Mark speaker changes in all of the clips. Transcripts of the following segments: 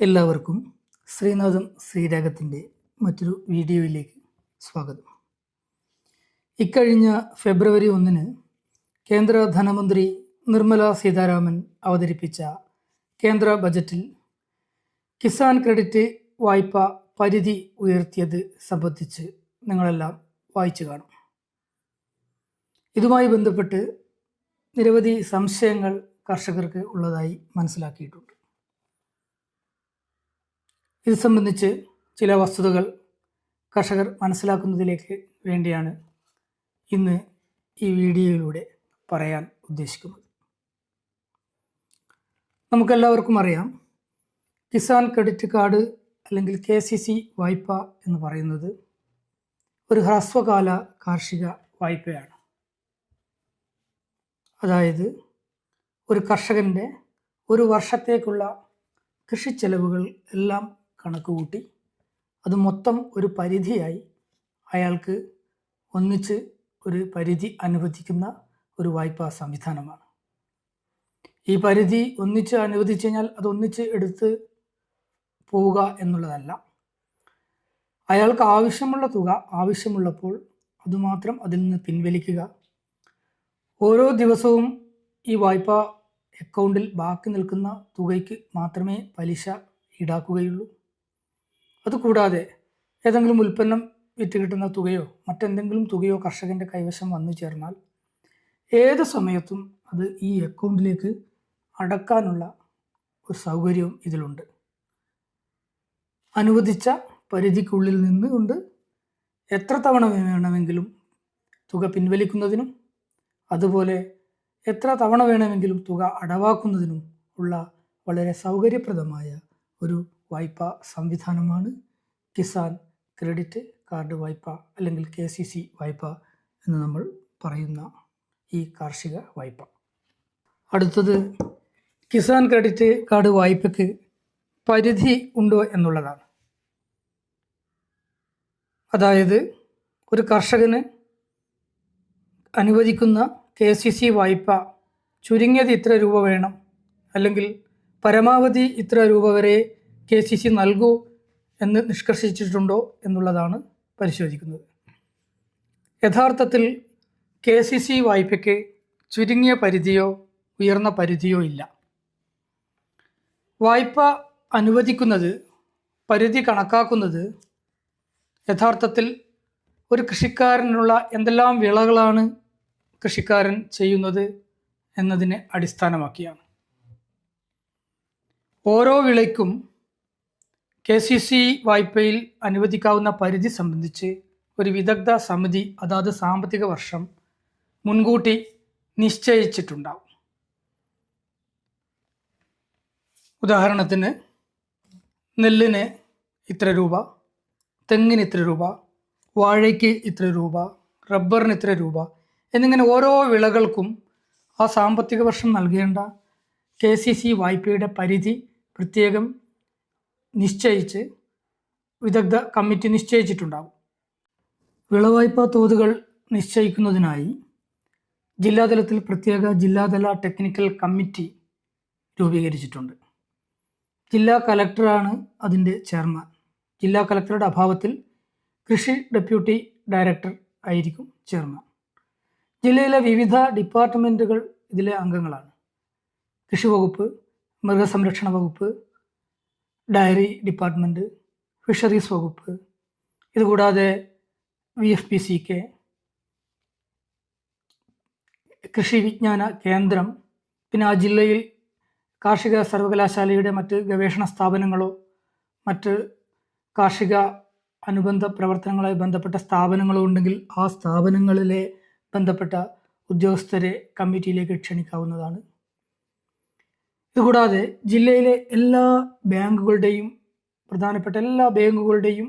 Speaker 1: എല്ലാവർക്കും ശ്രീനാഥം ശ്രീരാഗത്തിന്റെ മറ്റൊരു വീഡിയോയിലേക്ക് സ്വാഗതം. ഇക്കഴിഞ്ഞ ഫെബ്രുവരി ഒന്നിന് കേന്ദ്ര ധനമന്ത്രി നിർമ്മല സീതാരാമൻ അവതരിപ്പിച്ച കേന്ദ്ര ബജറ്റിൽ കിസാൻ ക്രെഡിറ്റ് വായ്പ പരിധി ഉയർത്തിയത് സംബന്ധിച്ച് നിങ്ങളെല്ലാം വായിച്ചു കാണും. ഇതുമായി ബന്ധപ്പെട്ട് നിരവധി സംശയങ്ങൾ കർഷകർക്ക് ഉള്ളതായി മനസ്സിലാക്കിയിട്ടുണ്ട്. ഇത് സംബന്ധിച്ച് ചില വസ്തുതകൾ കർഷകർ മനസ്സിലാക്കുന്നതിലേക്ക് വേണ്ടിയാണ് ഇന്ന് ഈ വീഡിയോയിലൂടെ പറയാൻ ഉദ്ദേശിക്കുന്നത്. നമുക്കെല്ലാവർക്കും അറിയാം കിസാൻ ക്രെഡിറ്റ് കാർഡ് അല്ലെങ്കിൽ കെ സി സി വായ്പ എന്ന് പറയുന്നത് ഒരു ഹ്രസ്വകാല കാർഷിക വായ്പയാണ്. അതായത് ഒരു കർഷകന്റെ ഒരു വർഷത്തേക്കുള്ള കൃഷി ചെലവുകൾ എല്ലാം കണക്ക് കൂട്ടി അത് മൊത്തം ഒരു പരിധിയായി അയാൾക്ക് ഒന്നിച്ച് ഒരു പരിധി അനുവദിക്കുന്ന ഒരു വായ്പാ സംവിധാനമാണ്. ഈ പരിധി ഒന്നിച്ച് അനുവദിച്ചു കഴിഞ്ഞാൽ അത് ഒന്നിച്ച് എടുത്ത് പോവുക എന്നുള്ളതല്ല. അയാൾക്ക് ആവശ്യമുള്ള തുക ആവശ്യമുള്ളപ്പോൾ അതുമാത്രം അതിൽ നിന്ന് പിൻവലിക്കുക. ഓരോ ദിവസവും ഈ വായ്പ അക്കൗണ്ടിൽ ബാക്കി നിൽക്കുന്ന തുകയ്ക്ക് മാത്രമേ പലിശ ഈടാക്കുകയുള്ളൂ. അതുകൂടാതെ ഏതെങ്കിലും ഉൽപ്പന്നം വിറ്റ് കിട്ടുന്ന തുകയോ മറ്റെന്തെങ്കിലും തുകയോ കർഷകന്റെ കൈവശം വന്നു ചേർന്നാൽ ഏത് സമയത്തും അത് ഈ അക്കൗണ്ടിലേക്ക് അടക്കാനുള്ള ഒരു സൗകര്യവും ഇതിലുണ്ട്. അനുവദിച്ച പരിധിക്കുള്ളിൽ നിന്നുകൊണ്ട് എത്ര തവണ വേണമെങ്കിലും തുക പിൻവലിക്കുന്നതിനും അതുപോലെ എത്ര തവണ വേണമെങ്കിലും തുക അടവാക്കുന്നതിനും ഉള്ള വളരെ സൗകര്യപ്രദമായ ഒരു വായ്പാ സംവിധാനമാണ്. കിസാൻ ക്രെഡിറ്റ് കാർഡ് വായ്പ അല്ലെങ്കിൽ കെ സി സി വായ്പ എന്ന് നമ്മൾ പറയുന്ന ഈ കാർഷിക വായ്പ. അടുത്തത് കിസാൻ ക്രെഡിറ്റ് കാർഡ് വായ്പയ്ക്ക് പരിധി ഉണ്ടോ എന്നുള്ളതാണ്. അതായത് ഒരു കർഷകന് അനുവദിക്കുന്ന കെ സി സി വായ്പ ചുരുങ്ങിയത് ഇത്ര രൂപ വേണം അല്ലെങ്കിൽ പരമാവധി ഇത്ര രൂപ വരെ കെ സി സി നൽകൂ എന്ന് നിഷ്കർഷിച്ചിട്ടുണ്ടോ എന്നുള്ളതാണ് പരിശോധിക്കുന്നത്. യഥാർത്ഥത്തിൽ കെ സി സി വായ്പയ്ക്ക് ചുരുങ്ങിയ പരിധിയോ ഉയർന്ന പരിധിയോ ഇല്ല. വായ്പ അനുവദിക്കുന്നത് പരിധി കണക്കാക്കുന്നത് യഥാർത്ഥത്തിൽ ഒരു കൃഷിക്കാരനുള്ള എന്തെല്ലാം വിളകളാണ് കൃഷിക്കാരൻ ചെയ്യുന്നത് എന്നതിനെ അടിസ്ഥാനമാക്കിയാണ്. ഓരോ വിളയ്ക്കും കെ സി സി വായ്പയിൽ അനുവദിക്കാവുന്ന പരിധി സംബന്ധിച്ച് ഒരു വിദഗ്ധ സമിതി അതാത് സാമ്പത്തിക വർഷം മുൻകൂട്ടി നിശ്ചയിച്ചിട്ടുണ്ടാവും. ഉദാഹരണത്തിന് നെല്ലിന് ഇത്ര രൂപ തെങ്ങിന് ഇത്ര രൂപ വാഴയ്ക്ക് ഇത്ര രൂപ റബ്ബറിന് ഇത്ര രൂപ എന്നിങ്ങനെ ഓരോ വിളകൾക്കും ആ സാമ്പത്തിക വർഷം നൽകേണ്ട കെ സി സി വായ്പയുടെ പരിധി പ്രത്യേകം നിശ്ചയിച്ച് വിദഗ്ധ കമ്മിറ്റി നിശ്ചയിച്ചിട്ടുണ്ടാകും വിളവായ്പാ തോതുകൾ നിശ്ചയിക്കുന്നതിനായി ജില്ലാതലത്തിൽ പ്രത്യേക ജില്ലാതല ടെക്നിക്കൽ കമ്മിറ്റി രൂപീകരിച്ചിട്ടുണ്ട്. ജില്ലാ കലക്ടറാണ് അതിന്റെ ചെയർമാൻ. ജില്ലാ കലക്ടറുടെ അഭാവത്തിൽ കൃഷി ഡെപ്യൂട്ടി ഡയറക്ടർ ആയിരിക്കും ചെയർമാൻ. ജില്ലയിലെ വിവിധ ഡിപ്പാർട്ട്മെന്റുകൾ ഇതിലെ അംഗങ്ങളാണ്. കൃഷി വകുപ്പ് മൃഗസംരക്ഷണ വകുപ്പ് ഡയറി ഡിപ്പാർട്ട്മെന്റ് ഫിഷറീസ് വകുപ്പ് ഇതുകൂടാതെ V F P C K കൃഷി വിജ്ഞാന കേന്ദ്രം പിന്നെ ആ ജില്ലയിൽ കാർഷിക സർവകലാശാലയുടെ മറ്റ് ഗവേഷണ സ്ഥാപനങ്ങളോ മറ്റ് കാർഷിക അനുബന്ധ പ്രവർത്തനങ്ങളുമായി ബന്ധപ്പെട്ട സ്ഥാപനങ്ങളോ ഉണ്ടെങ്കിൽ ആ സ്ഥാപനങ്ങളിലെ ബന്ധപ്പെട്ട ഉദ്യോഗസ്ഥരെ കമ്മിറ്റിയിലേക്ക് ക്ഷണിക്കാവുന്നതാണ്. ഇതുകൂടാതെ ജില്ലയിലെ എല്ലാ ബാങ്കുകളുടെയും പ്രധാനപ്പെട്ട എല്ലാ ബാങ്കുകളുടെയും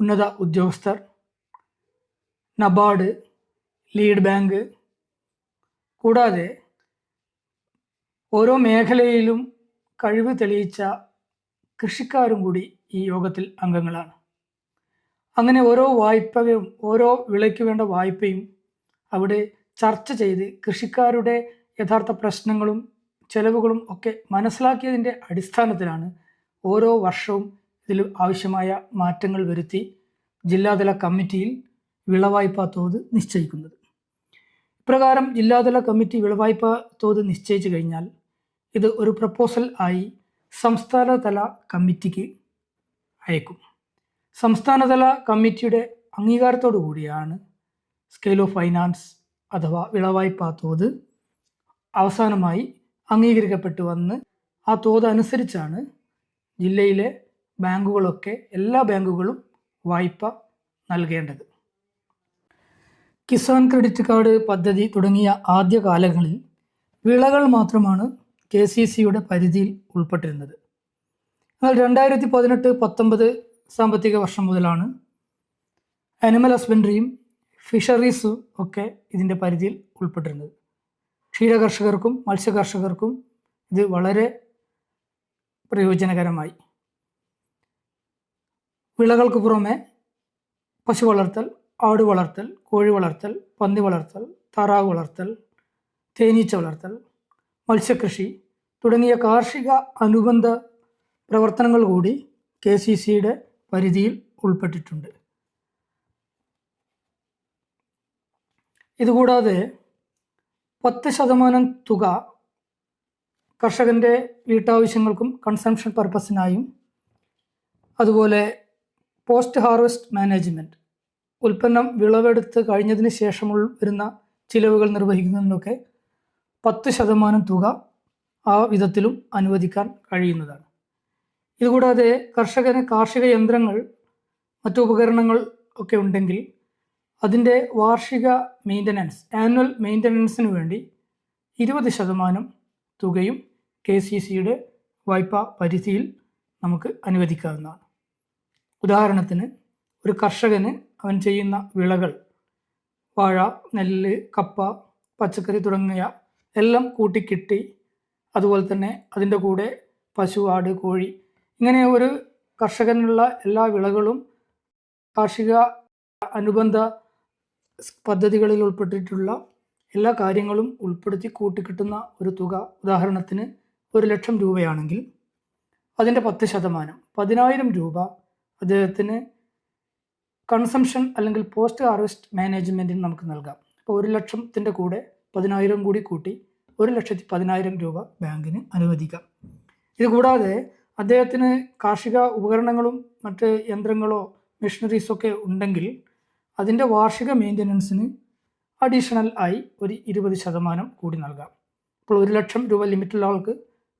Speaker 1: ഉന്നത ഉദ്യോഗസ്ഥർ നബാർഡ് ലീഡ് ബാങ്ക് കൂടാതെ ഓരോ മേഖലയിലും കഴിവ് തെളിയിച്ച കൃഷിക്കാരും കൂടി ഈ യോഗത്തിൽ അംഗങ്ങളാണ്. അങ്ങനെ ഓരോ വായ്പയും ഓരോ വിളയ്ക്ക് വേണ്ട വായ്പയും അവിടെ ചർച്ച ചെയ്ത് കൃഷിക്കാരുടെ യഥാർത്ഥ പ്രശ്നങ്ങളും ചെലവുകളും ഒക്കെ മനസ്സിലാക്കിയതിന്റെ അടിസ്ഥാനത്തിലാണ് ഓരോ വർഷവും ഇതിൽ ആവശ്യമായ മാറ്റങ്ങൾ വരുത്തി ജില്ലാതല കമ്മിറ്റിയിൽ വിളവായ്പാ തോത് നിശ്ചയിക്കുന്നത്. ഇപ്രകാരം ജില്ലാതല കമ്മിറ്റി വിളവായ്പാ തോത് നിശ്ചയിച്ചു കഴിഞ്ഞാൽ ഇത് ഒരു പ്രപ്പോസൽ ആയി സംസ്ഥാനതല കമ്മിറ്റിക്ക് അയക്കും. സംസ്ഥാനതല കമ്മിറ്റിയുടെ അംഗീകാരത്തോടു കൂടിയാണ് സ്കെയിൽ ഓഫ് ഫൈനാൻസ് അഥവാ വിളവായ്പാ തോത് അവസാനമായി അംഗീകരിക്കപ്പെട്ടു വന്ന് ആ തോത് അനുസരിച്ചാണ് ജില്ലയിലെ ബാങ്കുകളൊക്കെ എല്ലാ ബാങ്കുകളും വായ്പ നൽകേണ്ടത്. കിസാൻ ക്രെഡിറ്റ് കാർഡ് പദ്ധതി തുടങ്ങിയ ആദ്യ കാലങ്ങളിൽ വിളകൾ മാത്രമാണ് കെ സി സിയുടെ പരിധിയിൽ ഉൾപ്പെട്ടിരുന്നത്. എന്നാൽ രണ്ടായിരത്തി പതിനെട്ട് പത്തൊമ്പത് സാമ്പത്തിക വർഷം മുതലാണ് അനിമൽ ഹസ്ബൻഡറിയും ഫിഷറീസും ഒക്കെ ഇതിന്റെ പരിധിയിൽ ഉൾപ്പെട്ടിരുന്നത്. ക്ഷീരകർഷകർക്കും മത്സ്യകർഷകർക്കും ഇത് വളരെ പ്രയോജനകരമായി. വിളകൾക്ക് പുറമെ പശു വളർത്തൽ ആട് വളർത്തൽ കോഴി വളർത്തൽ പന്നി വളർത്തൽ താറാവ് വളർത്തൽ തേനീച്ച വളർത്തൽ മത്സ്യകൃഷി തുടങ്ങിയ കാർഷിക അനുബന്ധ പ്രവർത്തനങ്ങൾ കൂടി കെ സി സിയുടെ പരിധിയിൽ ഉൾപ്പെട്ടിട്ടുണ്ട്. ഇതുകൂടാതെ പത്ത് ശതമാനം തുക കർഷകന്റെ വീട്ടാവശ്യങ്ങൾക്കും കൺസംഷൻ പർപ്പസിനായും അതുപോലെ പോസ്റ്റ് ഹാർവെസ്റ്റ് മാനേജ്മെന്റ് ഉൽപ്പന്നം വിളവെടുത്ത് കഴിഞ്ഞതിന് ശേഷമുള്ള വരുന്ന ചിലവുകൾ നിർവഹിക്കുന്നതിനൊക്കെ പത്ത് ശതമാനം തുക ആ വിധത്തിലും അനുവദിക്കാൻ കഴിയുന്നതാണ്. ഇതുകൂടാതെ കർഷകന് കാർഷിക യന്ത്രങ്ങൾ മറ്റു ഉപകരണങ്ങൾ ഒക്കെ ഉണ്ടെങ്കിൽ അതിന്റെ വാർഷിക മെയിന്റനൻസ് ആനുവൽ മെയിന്റനൻസിന് വേണ്ടി ഇരുപത് ശതമാനം തുകയും കെ സി സിയുടെ വായ്പാ പരിധിയിൽ നമുക്ക് അനുവദിക്കാവുന്നതാണ്. ഉദാഹരണത്തിന് ഒരു കർഷകന് അവൻ ചെയ്യുന്ന വിളകൾ വാഴ നെല്ല് കപ്പ പച്ചക്കറി തുടങ്ങിയ എല്ലാം കൂട്ടിക്കിട്ടി അതുപോലെ തന്നെ അതിന്റെ കൂടെ പശു ആട് കോഴി ഇങ്ങനെ ഒരു കർഷകനുള്ള എല്ലാ വിളകളും കാർഷിക അനുബന്ധ പദ്ധതികളിൽ ഉൾപ്പെട്ടിട്ടുള്ള എല്ലാ കാര്യങ്ങളും ഉൾപ്പെടുത്തി കൂട്ടിക്കിട്ടുന്ന ഒരു തുക ഉദാഹരണത്തിന് ഒരു ലക്ഷം രൂപയാണെങ്കിൽ അതിന്റെ പത്ത് ശതമാനം പതിനായിരം രൂപ അദ്ദേഹത്തിന് കൺസംഷൻ അല്ലെങ്കിൽ പോസ്റ്റ് ഹാർവെസ്റ്റ് മാനേജ്മെന്റിന് നമുക്ക് നൽകാം. അപ്പോൾ ഒരു ലക്ഷത്തിന്റെ കൂടെ പതിനായിരം കൂടി കൂട്ടി ഒരു ലക്ഷത്തി പതിനായിരം രൂപ ബാങ്കിന് അനുവദിക്കാം. ഇതുകൂടാതെ അദ്ദേഹത്തിന് കാർഷിക ഉപകരണങ്ങളും മറ്റ് യന്ത്രങ്ങളോ മെഷീനറീസൊക്കെ ഉണ്ടെങ്കിൽ അതിന്റെ വാർഷിക മെയിന്റനൻസിന് അഡീഷണൽ ആയി ഒരു ഇരുപത് ശതമാനം കൂടി നൽകാം. അപ്പോൾ ഒരു ലക്ഷം രൂപ ലിമിറ്റുള്ള ആൾക്ക്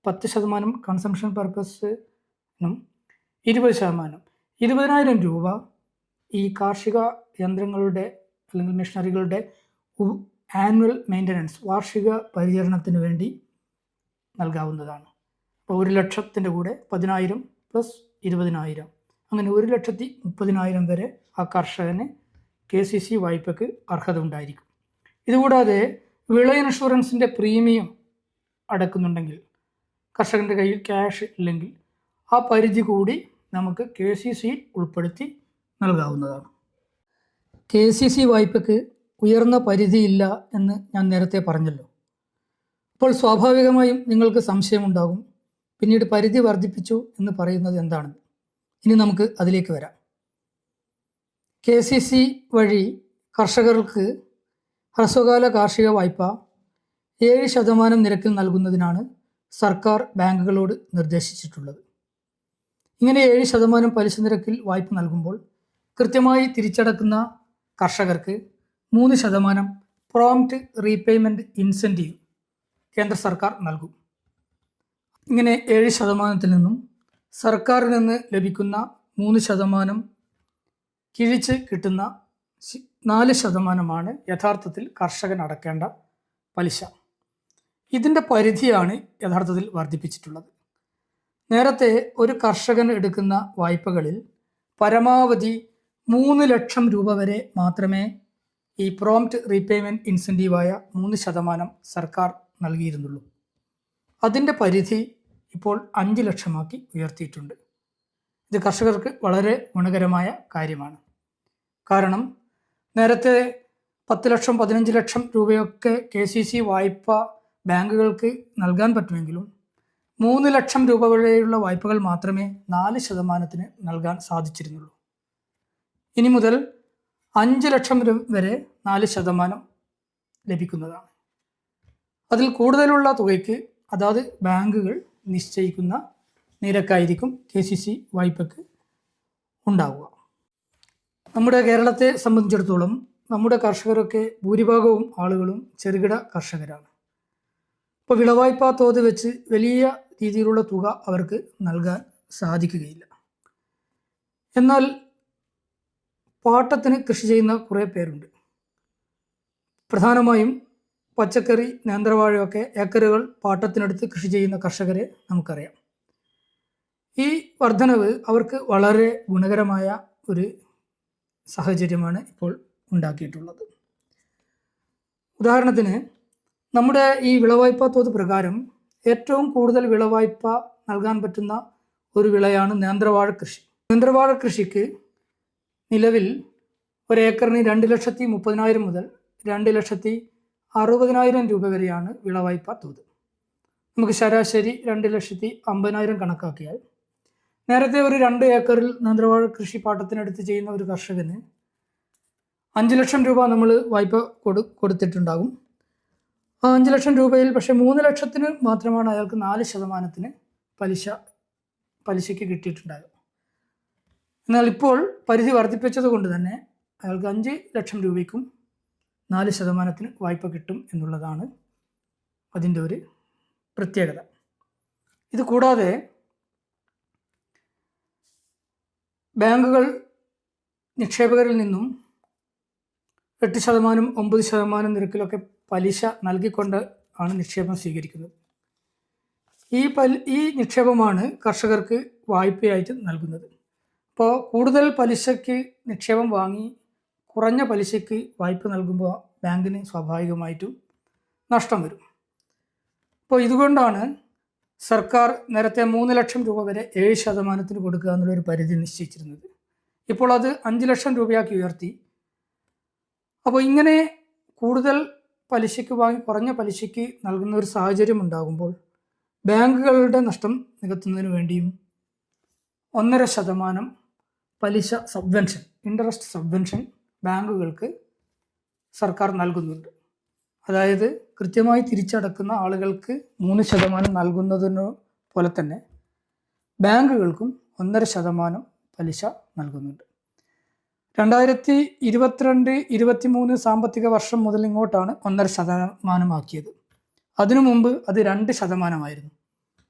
Speaker 1: പത്ത് ശതമാനം കൺസംഷൻ പർപ്പസിനും ഇരുപത് ശതമാനം. ഇരുപതിനായിരം രൂപ ഈ കാർഷിക യന്ത്രങ്ങളുടെ അല്ലെങ്കിൽ മെഷീനറികളുടെ ആനുവൽ മെയിന്റനൻസ് വാർഷിക പരിചരണത്തിന് വേണ്ടി നൽകാവുന്നതാണ്. അപ്പോൾ ഒരു ലക്ഷത്തിന്റെ കൂടെ പതിനായിരം പ്ലസ് ഇരുപതിനായിരം. അങ്ങനെ ഒരു ലക്ഷത്തി മുപ്പതിനായിരം വരെ ആ കർഷകന് കെ സി സി വായ്പയ്ക്ക് അർഹത ഉണ്ടായിരിക്കും ഇതുകൂടാതെ വിള ഇൻഷുറൻസിന്റെ പ്രീമിയം അടക്കുന്നുണ്ടെങ്കിൽ കർഷകന്റെ കയ്യിൽ ക്യാഷ് ഇല്ലെങ്കിൽ ആ പരിധി കൂടി നമുക്ക് കെ സി സി ഉൾപ്പെടുത്തി നൽകാവുന്നതാണ്. കെ സി സി വായ്പയ്ക്ക് ഉയർന്ന പരിധിയില്ല എന്ന് ഞാൻ നേരത്തെ പറഞ്ഞല്ലോ. അപ്പോൾ സ്വാഭാവികമായും നിങ്ങൾക്ക് സംശയമുണ്ടാകും. പിന്നീട് പരിധി വർദ്ധിപ്പിച്ചു എന്ന് പറയുന്നത് എന്താണ് ഇനി നമുക്ക് അതിലേക്ക് വരാം. കെ സി സി വഴി കർഷകർക്ക് ഹ്രസ്വകാല കാർഷിക വായ്പ ഏഴ് ശതമാനം നിരക്കിൽ നൽകുന്നതിനാണ് സർക്കാർ ബാങ്കുകളോട് നിർദ്ദേശിച്ചിട്ടുള്ളത്. ഇങ്ങനെ ഏഴ് ശതമാനം പലിശ നിരക്കിൽ വായ്പ നൽകുമ്പോൾ കൃത്യമായി തിരിച്ചടക്കുന്ന കർഷകർക്ക് മൂന്ന് ശതമാനം പ്രോംപ്റ്റ് റീപേയ്മെന്റ് ഇൻസെന്റീവ് കേന്ദ്ര സർക്കാർ നൽകും. ഇങ്ങനെ ഏഴ് ശതമാനത്തിൽ നിന്നും സർക്കാരിൽ നിന്ന് ലഭിക്കുന്ന മൂന്ന് ശതമാനം കിഴിച്ച് കിട്ടുന്ന നാല് ശതമാനമാണ് യഥാർത്ഥത്തിൽ കർഷകൻ അടക്കേണ്ട പലിശ. ഇതിന്റെ പരിധിയാണ് യഥാർത്ഥത്തിൽ വർദ്ധിപ്പിച്ചിട്ടുള്ളത്. നേരത്തെ ഒരു കർഷകൻ എടുക്കുന്ന വായ്പകളിൽ പരമാവധി മൂന്ന് ലക്ഷം രൂപ വരെ മാത്രമേ ഈ പ്രോംപ്റ്റ് റീപേയ്മെന്റ് ഇൻസെന്റീവായ മൂന്ന് ശതമാനം സർക്കാർ നൽകിയിരുന്നുള്ളൂ. അതിന്റെ പരിധി ഇപ്പോൾ അഞ്ച് ലക്ഷമാക്കി ഉയർത്തിയിട്ടുണ്ട്. ഇത് കർഷകർക്ക് വളരെ ഗുണകരമായ കാര്യമാണ്. കാരണം നേരത്തെ പത്ത് ലക്ഷം പതിനഞ്ച് ലക്ഷം രൂപയൊക്കെ കെ സി സി വായ്പ ബാങ്കുകൾക്ക് നൽകാൻ പറ്റുമെങ്കിലും മൂന്ന് ലക്ഷം രൂപ വരെയുള്ള വായ്പകൾ മാത്രമേ നാല് ശതമാനത്തിന് നൽകാൻ സാധിച്ചിരുന്നുള്ളൂ. ഇനി മുതൽ അഞ്ച് ലക്ഷം വരെ നാല് ശതമാനം ലഭിക്കുന്നതാണ്. അതിൽ കൂടുതലുള്ള തുകയ്ക്ക് അതാത് ബാങ്കുകൾ നിശ്ചയിക്കുന്ന നിരക്കായിരിക്കും കെ സി സി വായ്പക്ക് ഉണ്ടാവുക. നമ്മുടെ കേരളത്തെ സംബന്ധിച്ചിടത്തോളം നമ്മുടെ കർഷകരൊക്കെ ഭൂരിഭാഗവും ആളുകളും ചെറുകിട കർഷകരാണ്. ഇപ്പോൾ വിളവായ്പാ തോത് വെച്ച് വലിയ രീതിയിലുള്ള തുക അവർക്ക് നൽകാൻ സാധിക്കുകയില്ല. എന്നാൽ പാട്ടത്തിന് കൃഷി ചെയ്യുന്ന കുറേ പേരുണ്ട്. പ്രധാനമായും പച്ചക്കറി നേന്ത്രവാഴയൊക്കെ ഏക്കറുകൾ പാട്ടത്തിനടുത്ത് കൃഷി ചെയ്യുന്ന കർഷകരെ നമുക്കറിയാം. ഈ വർധനവ് അവർക്ക് വളരെ ഗുണകരമായ ഒരു സാഹചര്യമാണ് ഇപ്പോൾ ഉണ്ടാക്കിയിട്ടുള്ളത്. ഉദാഹരണത്തിന് നമ്മുടെ ഈ വിളവായ്പ തോത് പ്രകാരം ഏറ്റവും കൂടുതൽ വിളവായ്പ നൽകാൻ പറ്റുന്ന ഒരു വിളയാണ് നേന്ത്രവാഴ കൃഷി. നേന്ത്രവാഴ കൃഷിക്ക് നിലവിൽ ഒരു ഏക്കറിന് രണ്ട് ലക്ഷത്തി മുപ്പതിനായിരം മുതൽ രണ്ട് ലക്ഷത്തി അറുപതിനായിരം രൂപ വരെയാണ് വിളവായ്പ തോത്. നമുക്ക് ശരാശരി രണ്ട് ലക്ഷത്തി അമ്പതിനായിരം കണക്കാക്കിയാൽ നേരത്തെ ഒരു രണ്ട് ഏക്കറിൽ നേന്ത്രവാഴ കൃഷി പാട്ടത്തിനെടുത്ത് ചെയ്യുന്ന ഒരു കർഷകന് അഞ്ച് ലക്ഷം രൂപ നമ്മൾ വായ്പ കൊടു കൊടുത്തിട്ടുണ്ടാകും. ആ അഞ്ച് ലക്ഷം രൂപയിൽ പക്ഷേ മൂന്ന് ലക്ഷത്തിന് മാത്രമാണ് അയാൾക്ക് നാല് ശതമാനത്തിന് പലിശ പലിശയ്ക്ക് കിട്ടിയിട്ടുണ്ടാകുക എന്നാൽ ഇപ്പോൾ പരിധി വർദ്ധിപ്പിച്ചത് കൊണ്ട് തന്നെ അയാൾക്ക് അഞ്ച് ലക്ഷം രൂപയ്ക്കും നാല് ശതമാനത്തിന് വായ്പ കിട്ടും എന്നുള്ളതാണ് അതിന്റെ ഒരു പ്രത്യേകത. ഇത് കൂടാതെ ബാങ്കുകൾ നിക്ഷേപകരിൽ നിന്നും എട്ട് ശതമാനം ഒമ്പത് ശതമാനം നിരക്കിലൊക്കെ പലിശ നൽകിക്കൊണ്ട് ആണ് നിക്ഷേപം സ്വീകരിക്കുന്നത്. ഈ പലി ഈ നിക്ഷേപമാണ് കർഷകർക്ക് വായ്പയായിട്ട് നൽകുന്നത്. അപ്പോൾ കൂടുതൽ പലിശയ്ക്ക് നിക്ഷേപം വാങ്ങി കുറഞ്ഞ പലിശയ്ക്ക് വായ്പ നൽകുമ്പോൾ ബാങ്കിന് സ്വാഭാവികമായിട്ടും നഷ്ടം വരും. അപ്പോൾ ഇതുകൊണ്ടാണ് സർക്കാർ നേരത്തെ മൂന്ന് ലക്ഷം രൂപ വരെ ഏഴ് ശതമാനത്തിന് കൊടുക്കുക എന്നുള്ളൊരു പരിധി നിശ്ചയിച്ചിരുന്നത്. ഇപ്പോൾ അത് അഞ്ച് ലക്ഷം രൂപയാക്കി ഉയർത്തി. അപ്പോൾ ഇങ്ങനെ കൂടുതൽ പലിശയ്ക്ക് വാങ്ങി കുറഞ്ഞ പലിശയ്ക്ക് നൽകുന്ന ഒരു സാഹചര്യം ഉണ്ടാകുമ്പോൾ ബാങ്കുകളുടെ നഷ്ടം നികത്തുന്നതിന് വേണ്ടിയും ഒന്നര ശതമാനം പലിശ സബ്വെൻഷൻ ഇൻട്രസ്റ്റ് സബ്വെൻഷൻ ബാങ്കുകൾക്ക് സർക്കാർ നൽകുന്നുണ്ട്. അതായത് കൃത്യമായി തിരിച്ചടക്കുന്ന ആളുകൾക്ക് മൂന്ന് ശതമാനം നൽകുന്നതിന് പോലെ തന്നെ ബാങ്കുകൾക്കും ഒന്നര ശതമാനം പലിശ നൽകുന്നുണ്ട്. രണ്ടായിരത്തി ഇരുപത്തിരണ്ട് ഇരുപത്തിമൂന്ന് സാമ്പത്തിക വർഷം മുതൽ ഇങ്ങോട്ടാണ് ഒന്നര ശതമാനമാക്കിയത്. അതിനു മുമ്പ് അത് രണ്ട് ശതമാനമായിരുന്നു.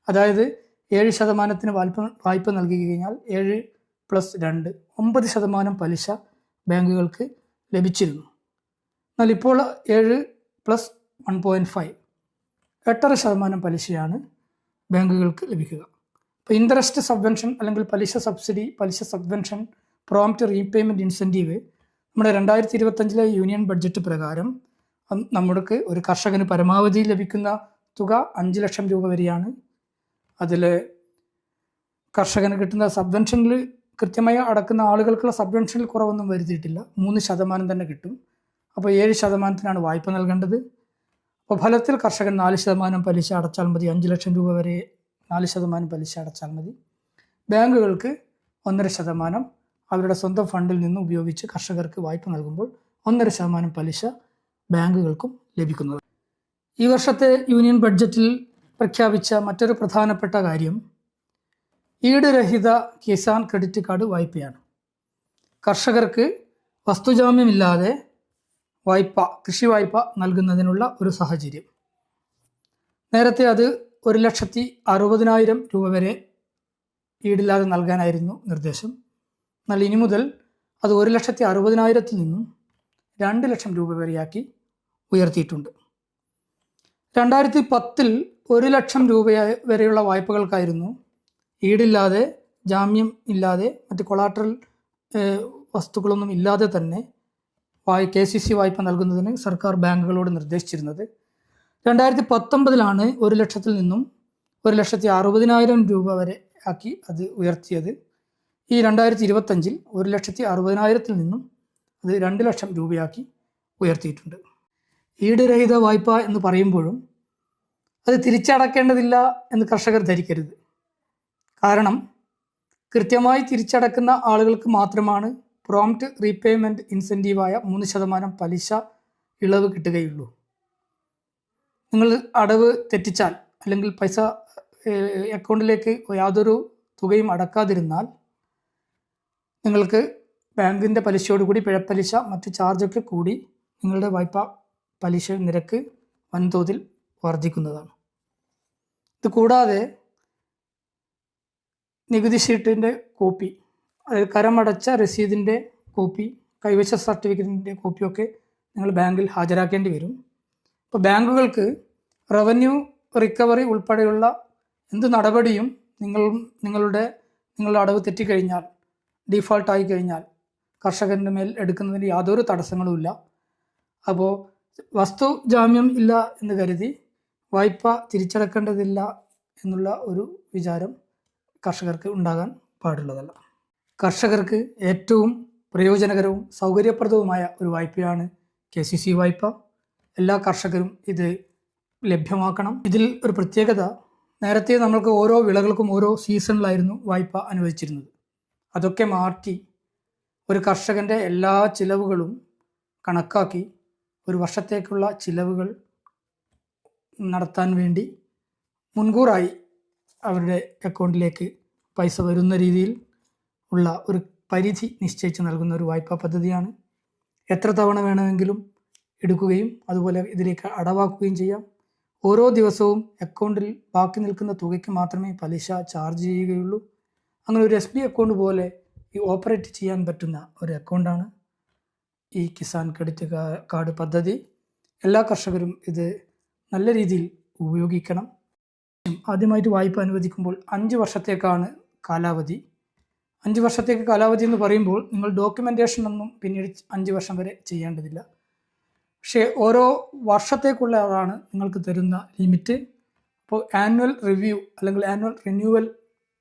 Speaker 1: അതായത് ഏഴ് ശതമാനത്തിന് വായ്പ വായ്പ നൽകി കഴിഞ്ഞാൽ ഏഴ് പ്ലസ് രണ്ട് ഒമ്പത് ശതമാനം പലിശ ബാങ്കുകൾക്ക് ലഭിച്ചിരുന്നു. എന്നാൽ ഇപ്പോൾ ഏഴ് പ്ലസ് വൺ പോയിന്റ് ഫൈവ്. എട്ടര ശതമാനം പലിശയാണ് ബാങ്കുകൾക്ക് ലഭിക്കുക. അപ്പോൾ ഇൻട്രസ്റ്റ് സബ്വെൻഷൻ അല്ലെങ്കിൽ പലിശ സബ്സിഡി പലിശ സബ്വെൻഷൻ പ്രോംപ്റ്റ് റീപേയ്മെന്റ് ഇൻസെന്റീവ് നമ്മുടെ രണ്ടായിരത്തി ഇരുപത്തഞ്ചിലെ യൂണിയൻ ബഡ്ജറ്റ് പ്രകാരം നമുക്ക് ഒരു കർഷകന് പരമാവധി ലഭിക്കുന്ന തുക അഞ്ച് ലക്ഷം രൂപ വരെയാണ്. അതിൽ കർഷകന് കിട്ടുന്ന സബ്വെൻഷനിൽ കൃത്യമായി അടക്കുന്ന ആളുകൾക്കുള്ള സബ്വെൻഷനിൽ കുറവൊന്നും വരുത്തിയിട്ടില്ല. മൂന്ന് ശതമാനം തന്നെ കിട്ടും. അപ്പോൾ ഏഴ് ശതമാനത്തിനാണ് വായ്പ നൽകേണ്ടത്. അപ്പോൾ ഫലത്തിൽ കർഷകൻ നാല് ശതമാനം പലിശ അടച്ചാൽ മതി. അഞ്ച് ലക്ഷം രൂപ വരെ നാല് ശതമാനം പലിശ അടച്ചാൽ മതി. ബാങ്കുകൾക്ക് ഒന്നര ശതമാനം അവരുടെ സ്വന്തം ഫണ്ടിൽ നിന്ന് ഉപയോഗിച്ച് കർഷകർക്ക് വായ്പ നൽകുമ്പോൾ ഒന്നര ശതമാനം പലിശ ബാങ്കുകൾക്കും ലഭിക്കുന്നത്. ഈ വർഷത്തെ യൂണിയൻ ബഡ്ജറ്റിൽ പ്രഖ്യാപിച്ച മറ്റൊരു പ്രധാനപ്പെട്ട കാര്യം ഈടുരഹിത കിസാൻ ക്രെഡിറ്റ് കാർഡ് വായ്പയാണ്. കർഷകർക്ക് വസ്തുജാമ്യമില്ലാതെ വായ്പ കൃഷി വായ്പ നൽകുന്നതിനുള്ള ഒരു സാഹചര്യം. നേരത്തെ അത് ഒരു ലക്ഷത്തി അറുപതിനായിരം രൂപ വരെ ഈടില്ലാതെ നൽകാനായിരുന്നു നിർദ്ദേശം. എന്നാൽ ഇനി മുതൽ അത് ഒരു ലക്ഷത്തി അറുപതിനായിരത്തിൽ നിന്നും രണ്ട് ലക്ഷം രൂപ വരെയാക്കി ഉയർത്തിയിട്ടുണ്ട്. രണ്ടായിരത്തി പത്തിൽ ഒരു ലക്ഷം രൂപ വരെയുള്ള വായ്പകൾക്കായിരുന്നു ഈടില്ലാതെ ജാമ്യം ഇല്ലാതെ മറ്റ് കൊളാട്രൽ വസ്തുക്കളൊന്നും ഇല്ലാതെ തന്നെ കെ സി സി വായ്പ നൽകുന്നതിന് സർക്കാർ ബാങ്കുകളോട് നിർദ്ദേശിച്ചിരുന്നത്. രണ്ടായിരത്തി പത്തൊമ്പതിലാണ് ഒരു ലക്ഷത്തിൽ നിന്നും ഒരു ലക്ഷത്തി അറുപതിനായിരം രൂപ വരെ ആക്കി അത് ഉയർത്തിയത്. ഈ രണ്ടായിരത്തി ഇരുപത്തഞ്ചിൽ ഒരു ലക്ഷത്തി അറുപതിനായിരത്തിൽ നിന്നും അത് രണ്ട് ലക്ഷം രൂപയാക്കി ഉയർത്തിയിട്ടുണ്ട്. ഈടുരഹിത വായ്പ എന്ന് പറയുമ്പോഴും അത് തിരിച്ചടക്കേണ്ടതില്ല എന്ന് കർഷകർ ധരിക്കരുത്. കാരണം കൃത്യമായി തിരിച്ചടക്കുന്ന ആളുകൾക്ക് മാത്രമാണ് പ്രോംപ്റ്റ് റീപേയ്മെന്റ് ഇൻസെന്റീവായ മൂന്ന് ശതമാനം പലിശ ഇളവ് കിട്ടുകയുള്ളൂ. നിങ്ങൾ അടവ് തെറ്റിച്ചാൽ അല്ലെങ്കിൽ പൈസ അക്കൗണ്ടിലേക്ക് യാതൊരു തുകയും അടക്കാതിരുന്നാൽ നിങ്ങൾക്ക് ബാങ്കിന്റെ പലിശയോടുകൂടി പിഴപ്പലിശ മറ്റ് ചാർജൊക്കെ കൂടി നിങ്ങളുടെ വായ്പ പലിശ നിരക്ക് വൻതോതിൽ വർദ്ധിക്കുന്നതാണ്. ഇത് കൂടാതെ നികുതി ഷീട്ടിന്റെ കോപ്പി അതായത് കരമടച്ച രസീതിന്റെ കോപ്പി കൈവശ സർട്ടിഫിക്കറ്റിന്റെ കോപ്പിയൊക്കെ നിങ്ങൾ ബാങ്കിൽ ഹാജരാക്കേണ്ടി വരും. അപ്പോൾ ബാങ്കുകൾക്ക് റവന്യൂ റിക്കവറി ഉൾപ്പെടെയുള്ള എന്ത് നടപടിയും നിങ്ങൾ നിങ്ങളുടെ നിങ്ങളുടെ അടവ് തെറ്റിക്കഴിഞ്ഞാൽ ഡീഫോൾട്ടായി കഴിഞ്ഞാൽ കർഷകന്റെ മേൽ എടുക്കുന്നതിന് യാതൊരു തടസ്സങ്ങളുമില്ല അപ്പോൾ വസ്തു ജാമ്യം ഇല്ല എന്ന് കരുതി വായ്പ തിരിച്ചടക്കേണ്ടതില്ല എന്നുള്ള ഒരു വിചാരം കർഷകർക്ക് ഉണ്ടാകാൻ പാടുള്ളതല്ല. കർഷകർക്ക് ഏറ്റവും പ്രയോജനകരവും സൗകര്യപ്രദവുമായ ഒരു വായ്പയാണ് കെ സി സി വായ്പ. എല്ലാ കർഷകരും ഇത് ലഭ്യമാക്കണം. ഇതിൽ ഒരു പ്രത്യേകത നേരത്തെ നമ്മൾക്ക് ഓരോ വിളകൾക്കും ഓരോ സീസണിലായിരുന്നു വായ്പ അനുവദിച്ചിരുന്നത്. അതൊക്കെ മാറ്റി ഒരു കർഷകന്റെ എല്ലാ ചിലവുകളും കണക്കാക്കി ഒരു വർഷത്തേക്കുള്ള ചിലവുകൾ നടത്താൻ വേണ്ടി മുൻകൂറായി അവരുടെ അക്കൗണ്ടിലേക്ക് പൈസ വരുന്ന രീതിയിൽ ഉള്ള ഒരു പരിധി നിശ്ചയിച്ച് നൽകുന്ന ഒരു വായ്പാ പദ്ധതിയാണ്. എത്ര തവണ വേണമെങ്കിലും എടുക്കുകയും അതുപോലെ ഇതിലേക്ക് അടവാക്കുകയും ചെയ്യാം. ഓരോ ദിവസവും അക്കൗണ്ടിൽ ബാക്കി നിൽക്കുന്ന തുകയ്ക്ക് മാത്രമേ പലിശ ചാർജ് ചെയ്യുകയുള്ളൂ. അങ്ങനെ ഒരു എസ് ബി അക്കൗണ്ട് പോലെ ഈ ഓപ്പറേറ്റ് ചെയ്യാൻ പറ്റുന്ന ഒരു അക്കൗണ്ടാണ് ഈ കിസാൻ ക്രെഡിറ്റ് കാർഡ് പദ്ധതി. എല്ലാ കർഷകരും ഇത് നല്ല രീതിയിൽ ഉപയോഗിക്കണം. ആദ്യമായിട്ട് വായ്പ അനുവദിക്കുമ്പോൾ അഞ്ച് വർഷത്തേക്കാണ് കാലാവധി. അഞ്ച് വർഷത്തേക്ക് കാലാവധി എന്ന് പറയുമ്പോൾ നിങ്ങൾ ഡോക്യുമെന്റേഷൻ ഒന്നും പിന്നീട് അഞ്ച് വർഷം വരെ ചെയ്യേണ്ടതില്ല. പക്ഷേ ഓരോ വർഷത്തേക്കുള്ളതാണ് നിങ്ങൾക്ക് തരുന്ന ലിമിറ്റ് അപ്പോൾ ആനുവൽ റിവ്യൂ അല്ലെങ്കിൽ ആനുവൽ റിന്യൂവൽ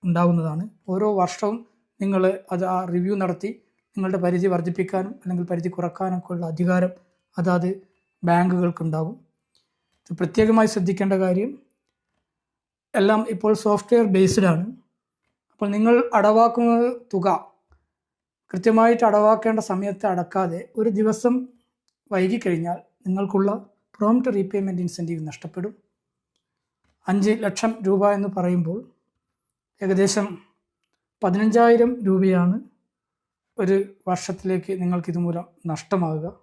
Speaker 1: ഉണ്ടാകുന്നതാണ് ഓരോ വർഷവും നിങ്ങൾ അത് ആ റിവ്യൂ നടത്തി നിങ്ങളുടെ പരിധി വർദ്ധിപ്പിക്കാനും അല്ലെങ്കിൽ പരിധി കുറക്കാനൊക്കെ ഉള്ള അധികാരം അതാത് ബാങ്കുകൾക്കുണ്ടാകും. ഇത് പ്രത്യേകമായി ശ്രദ്ധിക്കേണ്ട കാര്യം എല്ലാം ഇപ്പോൾ സോഫ്റ്റ്വെയർ ബേസ്ഡാണ് അപ്പോൾ നിങ്ങൾ അടവാക്കുന്ന തുക കൃത്യമായിട്ട് അടവാക്കേണ്ട സമയത്ത് അടക്കാതെ ഒരു ദിവസം വൈകിക്കഴിഞ്ഞാൽ നിങ്ങൾക്കുള്ള പ്രോംപ്റ്റ് റീപേയ്മെന്റ് ഇൻസെന്റീവ് നഷ്ടപ്പെടും. അഞ്ച് ലക്ഷം രൂപ എന്ന് പറയുമ്പോൾ ഏകദേശം പതിനഞ്ചായിരം രൂപയാണ് ഒരു വർഷത്തിലേക്ക് നിങ്ങൾക്ക് ഇതുമൂലം നഷ്ടമാകുക.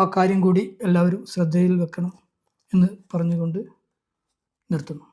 Speaker 1: ആ കാര്യം കൂടി എല്ലാവരും ശ്രദ്ധയിൽ വെക്കണം എന്ന് പറഞ്ഞുകൊണ്ട് നിർത്തുന്നു.